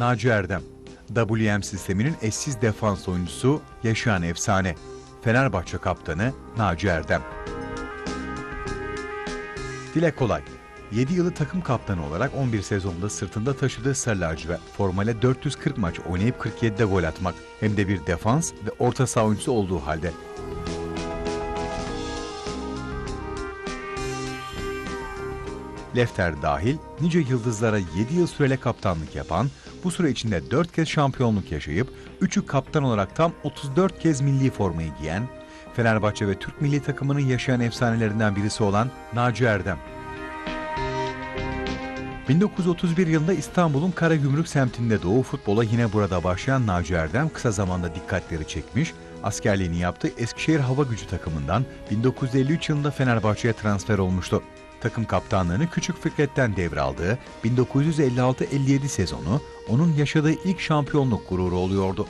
Naci Erdem, WM sisteminin eşsiz defans oyuncusu, yaşayan efsane. Fenerbahçe kaptanı Naci Erdem. Dile kolay. 7 yılı takım kaptanı olarak 11 sezonda sırtında taşıdığı sarı lacivert formale 440 maç oynayıp 47'de gol atmak. Hem de bir defans ve orta saha oyuncusu olduğu halde. Lefter dahil nice yıldızlara 7 yıl süreli kaptanlık yapan, bu süre içinde 4 kez şampiyonluk yaşayıp 3'ü kaptan olarak tam 34 kez milli formayı giyen, Fenerbahçe ve Türk milli takımının yaşayan efsanelerinden birisi olan Naci Erdem. 1931 yılında İstanbul'un Karagümrük semtinde doğu futbola yine burada başlayan Naci Erdem kısa zamanda dikkatleri çekmiş, askerliğini yaptığı Eskişehir Hava Gücü takımından 1953 yılında Fenerbahçe'ye transfer olmuştu. Takım kaptanlığını Küçük Fikret'ten devraldığı 1956-57 sezonu onun yaşadığı ilk şampiyonluk gururu oluyordu.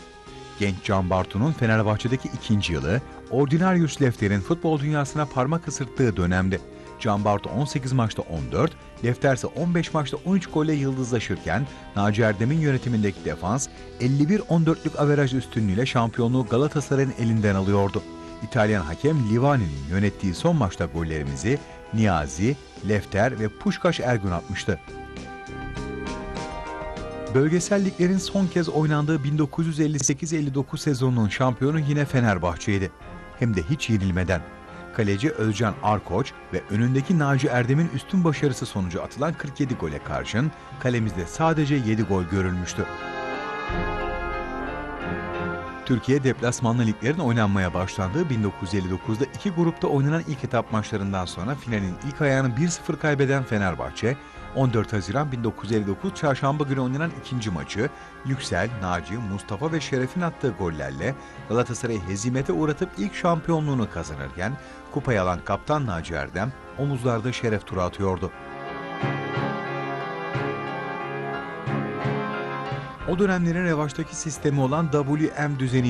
Genç Can Bartu'nun Fenerbahçe'deki ikinci yılı, Ordinarius Lefter'in futbol dünyasına parmak ısırttığı dönemdi. Can Bartu 18 maçta 14, Lefter ise 15 maçta 13 golle yıldızlaşırken Naci Erdem'in yönetimindeki defans 51-14'lük averaj üstünlüğüyle şampiyonluğu Galatasaray'ın elinden alıyordu. İtalyan hakem Livani'nin yönettiği son maçta gollerimizi Niyazi, Lefter ve Puşkaş Ergün atmıştı. Bölgesel liglerin son kez oynandığı 1958-59 sezonunun şampiyonu yine Fenerbahçe'ydi. Hem de hiç yenilmeden. Kaleci Özcan Arkoç ve önündeki Naci Erdem'in üstün başarısı sonucu atılan 47 gole karşın kalemizde sadece 7 gol görülmüştü. Türkiye deplasmanlı liglerin oynanmaya başlandığı 1959'da iki grupta oynanan ilk etap maçlarından sonra finalin ilk ayağını 1-0 kaybeden Fenerbahçe, 14 Haziran 1959 Çarşamba günü oynanan ikinci maçı Yüksel, Naci, Mustafa ve Şeref'in attığı gollerle Galatasaray'ı hezimete uğratıp ilk şampiyonluğunu kazanırken kupayı alan kaptan Naci Erdem omuzlarda şeref turu atıyordu. O dönemlerin revaçtaki sistemi olan WM düzeni